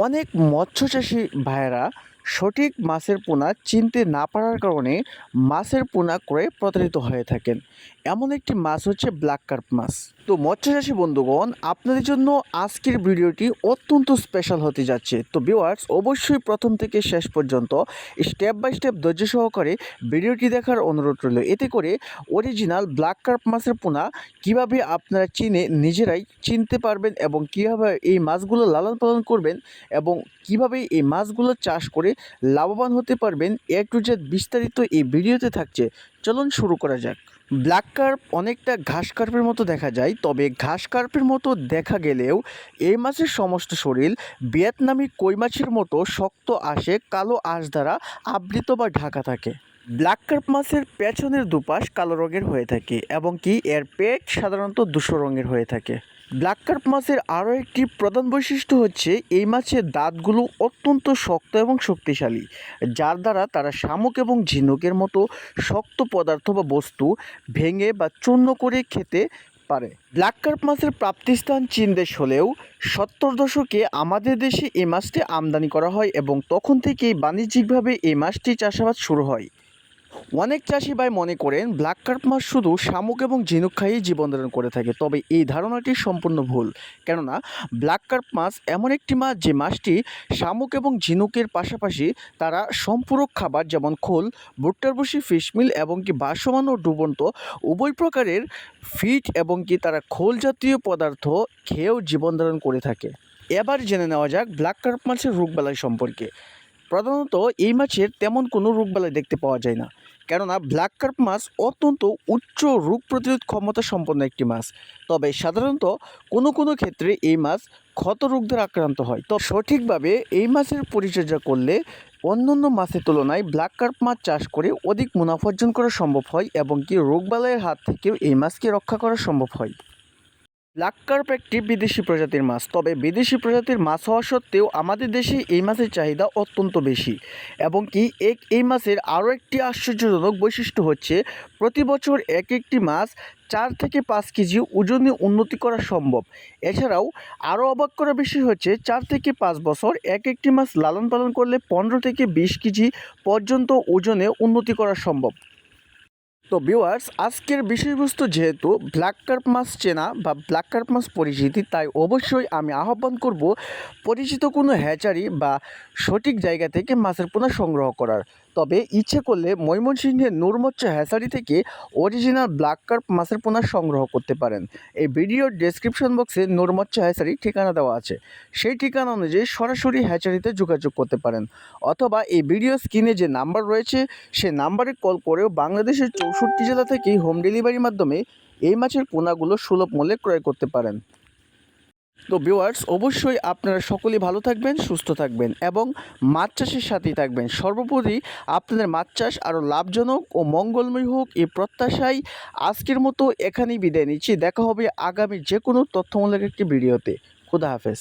অনেক মৎস্যচাষী ভাইয়েরা সঠিক মাছের পোনা চিনতে না পারার কারণে মাছের পোনা করে প্রতারিত হয়ে থাকেন। এমন একটি মাছ হচ্ছে ব্ল্যাক কার্প মাছ। তো মৎস্যচাষী বন্ধুগণ, আপনাদের জন্য আজকের ভিডিওটি অত্যন্ত স্পেশাল হতে যাচ্ছে। তো ভিউয়ার্স, অবশ্যই প্রথম থেকে শেষ পর্যন্ত স্টেপ বাই স্টেপ ধৈর্য সহকারে ভিডিওটি দেখার অনুরোধ রইল। এতে করে অরিজিনাল ব্ল্যাক কার্প মাছের পোনা কীভাবে আপনারা চিনে নিজেরাই চিনতে পারবেন এবং কীভাবে এই মাছগুলো লালন পালন করবেন এবং কীভাবে এই মাছগুলো চাষ করে লাভবান হতে পারবেন। এ টু জেড বিস্তারিত এই ভিডিওতে থাকছে। চলুন শুরু করা যাক। ব্ল্যাক কার্প অনেকটা ঘাস কার্পের মতো দেখা যায়, তবে ঘাস কার্পের মতো দেখা গেলেও এই মাছের সমস্ত শরীর ভিয়েতনামি কই মাছের মতো শক্ত আসে, কালো আঁশ দ্বারা আবৃত বা ঢাকা থাকে। ব্ল্যাক কার্প মাছের পেছনের দুপাশ কালো রঙের হয়ে থাকে, এবং কি এর পেট সাধারণত দুশো রঙের হয়ে থাকে। ব্ল্যাক কার্প মাছের আরও একটি প্রধান বৈশিষ্ট্য হচ্ছে এই মাছের দাঁতগুলো অত্যন্ত শক্ত এবং শক্তিশালী, যার দ্বারা তারা শামুক এবং ঝিনুকের মতো শক্ত পদার্থ বা বস্তু ভেঙে বা চূর্ণ করে খেতে পারে। ব্ল্যাক কার্প মাছের প্রাপ্তিস্থান চীন দেশ হলেও সত্তর দশকে আমাদের দেশে এই মাছটি আমদানি করা হয় এবং তখন থেকেই বাণিজ্যিকভাবে এই মাছটি চাষাবাদ শুরু হয়। অনেক চাষি ভাই মনে করেন ব্ল্যাক কার্প মাছ শুধু শামুক এবং ঝিনুক খাইয়েই জীবন ধারণ করে থাকে। তবে এই ধারণাটি সম্পূর্ণ ভুল। কেননা ব্ল্যাক কার্প মাছ এমন একটি মাছ যে মাছটি শামুক এবং ঝিনুকের পাশাপাশি তারা সম্পূরক খাবার যেমন খোল, ভুট্টার বসি ফিশমিল এবং কি বাসমান ও ডুবন্ত উভয় প্রকারের ফিট এবং কি তারা খোল জাতীয় পদার্থ খেয়েও জীবন ধারণ করে থাকে। এবার জেনে নেওয়া যাক ব্ল্যাক কার্প মাছের রোগবালাই সম্পর্কে। প্রধানত এই মাছের তেমন কোনো রোগবালাই দেখতে পাওয়া যায় না। কেননা ব্ল্যাক কার্প মাছ অত্যন্ত উচ্চ রোগ প্রতিরোধ ক্ষমতা সম্পন্ন একটি মাছ। তবে সাধারণত কোনো কোনো ক্ষেত্রে এই মাছ ক্ষত রোগদের আক্রান্ত হয়। তো সঠিকভাবে এই মাছের পরিচর্যা করলে অন্যান্য মাছের তুলনায় ব্ল্যাক কার্প মাছ চাষ করে অধিক মুনাফা অর্জন করা সম্ভব হয় এবং কি রোগবালয়ের হাত থেকেও এই মাছকে রক্ষা করা সম্ভব হয়। ব্ল্যাক কার্প একটি বিদেশি প্রজাতির মাছ। তবে বিদেশি প্রজাতির মাছ হওয়া সত্ত্বেও আমাদের দেশে এই মাছের চাহিদা অত্যন্ত বেশি এবং কি এক এই মাছের আরও একটি আশ্চর্যজনক বৈশিষ্ট্য হচ্ছে প্রতি বছর এক একটি মাছ চার থেকে পাঁচ কেজি ওজনে উন্নতি করা সম্ভব। এছাড়াও আরও অবাক করা বিষয় হচ্ছে চার থেকে পাঁচ বছর এক একটি মাছ লালন পালন করলে পনেরো থেকে বিশ কেজি পর্যন্ত ওজনে উন্নতি করা সম্ভব। তো ভিউয়ার্স আজকের বিষয়বস্তু যেহেতু ব্ল্যাক কার্প মাছ চেনা বা ব্ল্যাক কার্প মাছ পরিচিতি, তাই অবশ্যই আমি আহ্বান করব পরিচিত কোনো হ্যাচারি বা সঠিক জায়গা থেকে মাছের পোনা সংগ্রহ করার। তবে ইচ্ছে করলে ময়মনসিংহের নূরমচ্চ হ্যাসারি থেকে অরিজিনাল ব্ল্যাক কার্প মাছের পোনা সংগ্রহ করতে পারেন। এই ভিডিওর ডেসক্রিপশন বক্সে নূরমচ্চ হ্যাচারি ঠিকানা দেওয়া আছে। সেই ঠিকানা অনুযায়ী সরাসরি হ্যাচারিতে যোগাযোগ করতে পারেন। অথবা এই ভিডিও স্ক্রিনে যে নাম্বার রয়েছে, সে নাম্বারে কল করেও বাংলাদেশের চৌষট্টি জেলা থেকেই হোম ডেলিভারির মাধ্যমে এই মাছের পোনাগুলো সুলভ মূল্যে ক্রয় করতে পারেন। তো ভিউয়ার্স অবশ্যই আপনারা সকলেই ভালো থাকবেন, সুস্থ থাকবেন এবং মাছ চাষের সাথেই থাকবেন। সর্বোপরি আপনাদের মাছ চাষ আরও লাভজনক ও মঙ্গলময় হোক এই প্রত্যাশায় আজকের মতো এখানেই বিদায় নিচ্ছি। দেখা হবে আগামী যে কোনো তথ্যমূলক একটি ভিডিওতে। খুদা হাফেজ।